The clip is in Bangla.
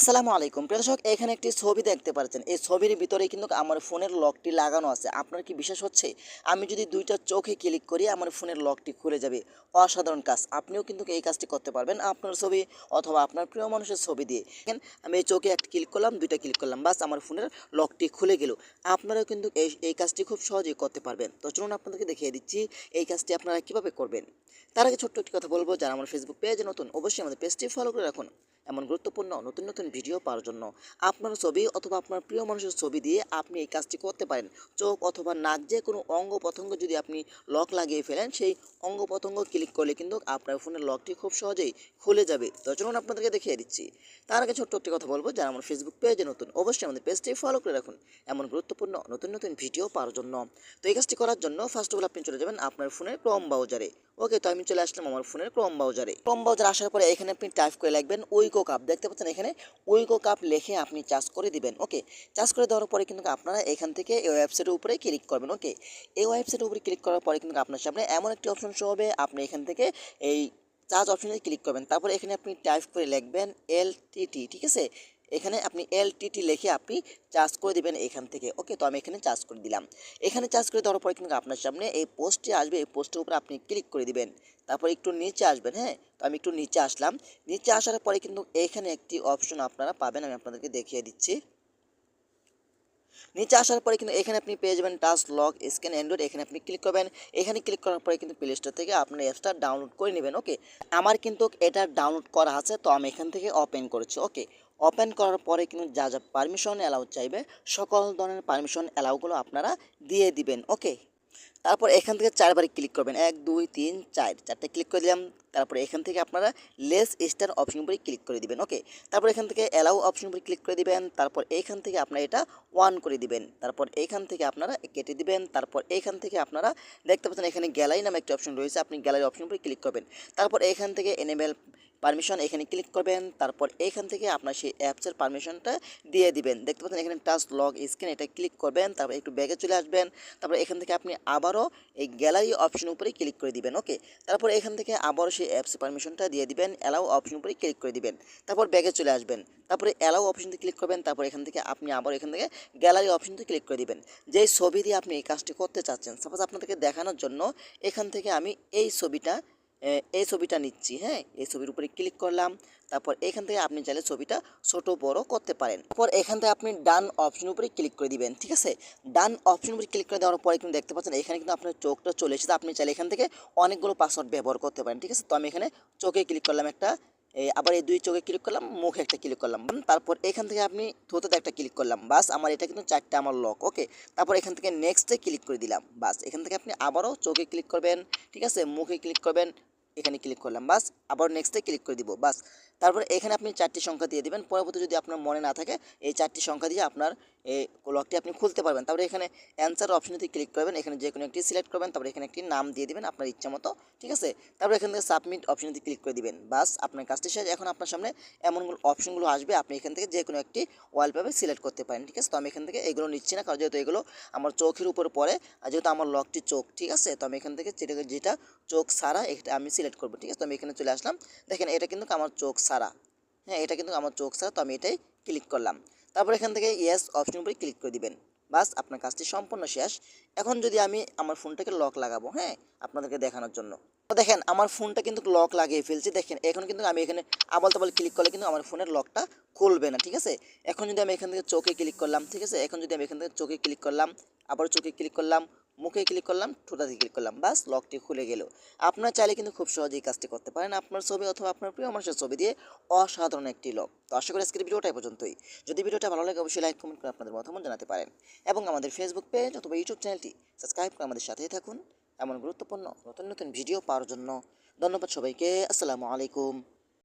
আসসালামু আলাইকুম। প্রিয় দর্শক, এখানে একটি ছবি দেখতে পাচ্ছেন। এই ছবির ভিতরে কিন্তু আমার ফোনের লকটি লাগানো আছে। আপনার কি বিশ্বাস হচ্ছে? আমি যদি দুইটা চোখে ক্লিক করি, আমার ফোনের লকটি খুলে যাবে। অসাধারণ কাজ। আপনিও কিন্তু এই কাজটি করতে পারবেন আপনার ছবি অথবা আপনার প্রিয় মানুষের ছবি দিয়ে। আমি এই চোখে একটা ক্লিক করলাম, দুইটা ক্লিক করলাম, বাস আমার ফোনের লকটি খুলে গেল। আপনারাও কিন্তু এই এই কাজটি খুব সহজেই করতে পারবেন। তো চলুন আপনাদেরকে দেখিয়ে দিচ্ছি, এই কাজটি আপনারা কীভাবে করবেন। তার আগে ছোট্ট একটি কথা বলব, যারা আমার ফেসবুক পেজে নতুন, অবশ্যই আমাদের পেজটি ফলো করে রাখুন। এমন গুরুত্বপূর্ণ, নতুন নতুন ভিডিও পাওয়ার জন্য। আপনার ছবি অথবা আপনার প্রিয় মানুষের ছবি দিয়ে আপনি এই কাজটি করতে পারেন। চোখ অথবা নাক যে কোনো অঙ্গ প্রত্যঙ্গ যদি আপনি লক লাগিয়ে ফেলেন, সেই অঙ্গ প্রত্যঙ্গ ক্লিক করলে কিন্তু আপনার ফোনের লকটি খুব সহজেই খুলে যাবে। তো চলুন আপনাদেরকে দেখিয়ে দিচ্ছি। তার আগে ছোট্ট একটি কথা বলব, যারা আমার ফেসবুক পেজে নতুন, অবশ্যই আমাদের পেজটি ফলো করে রাখুন। এমন গুরুত্বপূর্ণ, নতুন নতুন ভিডিও পাওয়ার জন্য। তো এই কাজটি করার জন্য ফার্স্ট অফ অল আপনি চলে যাবেন আপনার ফোনের ক্রম ব্রাউজারে ওকে তো আমি চলে আসলাম আমার ফোনের ক্রম ব্রাউজারে ক্রম ব্রাউজার আসার পরে এখানে আপনি টাইপ করে লিখবেন উইকো কাপ দেখতে পাচ্ছেন এখানে উইকো কাপ লেখে আপনি চার্জ করে দিবেন ওকে চার্জ করে দেওয়ার পরে কিন্তু আপনারা এখান থেকে এই ওয়েবসাইটের উপরে ক্লিক করবেন ওকে এই ওয়েবসাইটের উপরে ক্লিক করার পরে কিন্তু আপনার সামনে এমন একটি অপশন শো হবে, আপনি এখান থেকে এই চার্জ অপশনে ক্লিক করবেন। তারপর এখানে আপনি টাইপ করে লিখবেন এল ঠিক আছে? এখানে আপনি এলটিটি লিখে আপনি চার্জ করে দিবেন এখান থেকে। ওকে তো আমি এখানে চার্জ করে দিলাম। এখানে চার্জ করে দেওয়ার পরে কিন্তু আপনার সামনে এই পোস্টটি আসবে, এই পোস্টের উপরে আপনি ক্লিক করে দিবেন। তারপর একটু নিচে আসবেন হ্যাঁ? তো আমি একটু নিচে আসলাম। নিচে আসার পরে কিন্তু এখানে একটি অপশন আপনারা পাবেন, আমি আপনাদেরকে দেখিয়ে দিচ্ছি। নিচে আসার পরে কিন্তু এখানে আপনি পেয়ে যাবেন টাচ লক স্ক্যান অ্যান্ড্রয়েড এখানে আপনি ক্লিক করবেন। এখানে ক্লিক করার পরে কিন্তু প্লে স্টোর থেকে আপনার অ্যাপসটা ডাউনলোড করে নেবেন ওকে আমার কিন্তু এটা ডাউনলোড করা আছে, তো আমি এখান থেকে ওপেন করেছি ওকে ওপেন করার পরে কিন্তু যা যা পারমিশন অ্যালাউ চাইবে, সকল ধরনের পারমিশন অ্যালাউগুলো আপনারা দিয়ে দিবেন ওকে তারপর এখান থেকে চারবার ক্লিক করবেন, এক, দুই, তিন, চার, চারটে ক্লিক করে দিলাম, তারপরে এখান থেকে আপনারা লেস স্টার অপশন উপরে ক্লিক করে দিবেন ওকে তারপর এখান থেকে অ্যালাউ অপশন উপরে ক্লিক করে দিবেন, তারপর এইখান থেকে আপনারা এটা ওয়ান করে দিবেন, তারপর এইখান থেকে আপনারা কেটে দিবেন, তারপর এইখান থেকে আপনারা দেখতে পাচ্ছেন এখানে গ্যালারি নামে একটা অপশন রয়েছে, আপনি গ্যালারি অপশন উপরে ক্লিক করবেন, তারপর এখান থেকে এনেবেল পারমিশন এখানে ক্লিক করবেন, তারপর এখান থেকে আপনার সেই অ্যাপসের পারমিশনটা দিয়ে দিবেন। দেখতে পাচ্ছেন এখানে টাচ লগ স্ক্রিন এটা ক্লিক করবেন, তারপর একটু ব্যাগে চলে আসবেন, তারপর এখান থেকে আপনি আবারও এই গ্যালারি অপশন উপরে ক্লিক করে দিবেন ওকে তারপর এখান থেকে আবারও সেই অ্যাপস পারমিশনটা দিয়ে দিবেন অ্যালাউ অপশন উপরে ক্লিক করে দিবেন, তারপর ব্যাগে চলে আসবেন, তারপরে অ্যালাউ অপশনতে ক্লিক করবেন, তারপর এখান থেকে আপনি আবার এখান থেকে গ্যালারি অপশনতে ক্লিক করে দিবেন। যেই ছবি দিয়ে আপনি এই কাজটি করতে চাচ্ছেন সাপোজ আপনাদেরকে দেখানোর জন্য এখান থেকে আমি এই ছবিটা এই ছবিটা নিচ্ছি হ্যাঁ? এই ছবির উপরে ক্লিক করলাম, তারপর এখান থেকে আপনি চাইলে ছবিটা ছোট, বড় করতে পারেন। তারপর এখান থেকে আপনি ডান অপশন উপরে ক্লিক করে দিবেন, ঠিক আছে? ডান অপশন উপরে ক্লিক করে দেওয়ার পরে কিন্তু দেখতে পাচ্ছেন, এখানে কিন্তু আপনার চোখটা চলে এসেছে। আপনি চাইলে এখান থেকে অনেকগুলো পাসওয়ার্ড ব্যবহার করতে পারেন, ঠিক আছে? তো আমি এখানে চোখে ক্লিক করলাম একটা আবার এই দুই চোখে ক্লিক করলাম, মুখে একটা ক্লিক করলাম। তারপর এখান থেকে আপনি থোতে একটা ক্লিক করলাম, বাস আমার এটা কিন্তু চারটে আমার লক ওকে তারপর এখান থেকে নেক্সটে ক্লিক করে দিলাম, বাস। এখান থেকে আপনি আবারও চোখে ক্লিক করবেন, ঠিক আছে? মুখে ক্লিক করবেন এখানে ক্লিক করলাম, বাস আবার নেক্সটে ক্লিক করে দিব, বাস। তারপর এখানে আপনি চারটি সংখ্যা দিয়ে দেবেন, পরবর্তী যদি আপনার মনে না থাকে, এই চারটি সংখ্যা দিয়ে আপনার এই লকটি আপনি খুলতে পারবেন। তারপরে এখানে অ্যান্সার অপশনেতে ক্লিক করবেন। এখানে যে কোনো একটি সিলেক্ট করবেন। তারপরে এখানে একটি নাম দিয়ে দিবেন আপনার ইচ্ছা মতো, ঠিক আছে? তারপরে এখান থেকে সাবমিট অপশনেতে ক্লিক করে দিবেন। বাস, আপনার কাজটি শেষ। এখন আপনার সামনে এমনগুলো অপশনগুলো আসবে। আপনি এখান থেকে যে কোনো একটি ওয়ালপেপার সিলেক্ট করতে পারেন, ঠিক আছে? তো আমি এখান থেকে এগুলো নিচ্ছি না। কারণ যেহেতু এগুলো আমার চোখের উপর পড়ে আর যেহেতু আমার লকটি চোখ, ঠিক আছে? তো আমি এখান থেকে যেটা যেটা চোখ সারা এটা আমি সিলেক্ট করব, ঠিক আছে? তো আমি এখানে চলে আসলাম। দেখেন, এটা কিন্তু আমার চোখ সারা হ্যাঁ এটা কিন্তু আমার চোখ ছাড়া। তো আমি এটাই ক্লিক করলাম। তারপর এখান থেকে ইয়েস অপশন উপরে ক্লিক করে দিবেন। বাস আপনার কাজটি সম্পূর্ণ শেষ। এখন যদি আমি আমার ফোনটাকে লক লাগাবো হ্যাঁ? আপনাদেরকে দেখানোর জন্য। তো দেখেন, আমার ফোনটা কিন্তু লক লাগিয়ে ফেলছি। দেখেন, এখন কিন্তু আমি এখানে আবাল তাবাল ক্লিক করলে কিন্তু আমার ফোনের লকটা খুলবে না, ঠিক আছে? এখন যদি আমি এখান থেকে চোখে ক্লিক করলাম, ঠিক আছে? এখন যদি আমি এখান থেকে চোখে ক্লিক করলাম আবার চোখে ক্লিক করলাম মুখে ক্লিক করলাম, ঠোঁটাতে ক্লিক করলাম বাস লকটি খুলে গেল। আপনার চাইলে কিন্তু খুব সহজেই কাজটি করতে পারেন। আপনার ছবি অথবা আপনার প্রিয় মানুষের ছবি দিয়ে অসাধারণ একটি লক তো আশা করি আজকের ভিডিওটা এই পর্যন্তই। যদি ভিডিওটা ভালো লাগে, অবশ্যই লাইক কমেন্ট করে আপনাদের মতামত জানাতে পারেন। এবং আমাদের ফেসবুক পেজ অথবা ইউটিউব চ্যানেলটি সাবস্ক্রাইব করে আমাদের সাথেই থাকুন। এমন গুরুত্বপূর্ণ নতুন নতুন ভিডিও পাওয়ার জন্য ধন্যবাদ সবাইকে। আসসালামু আলাইকুম।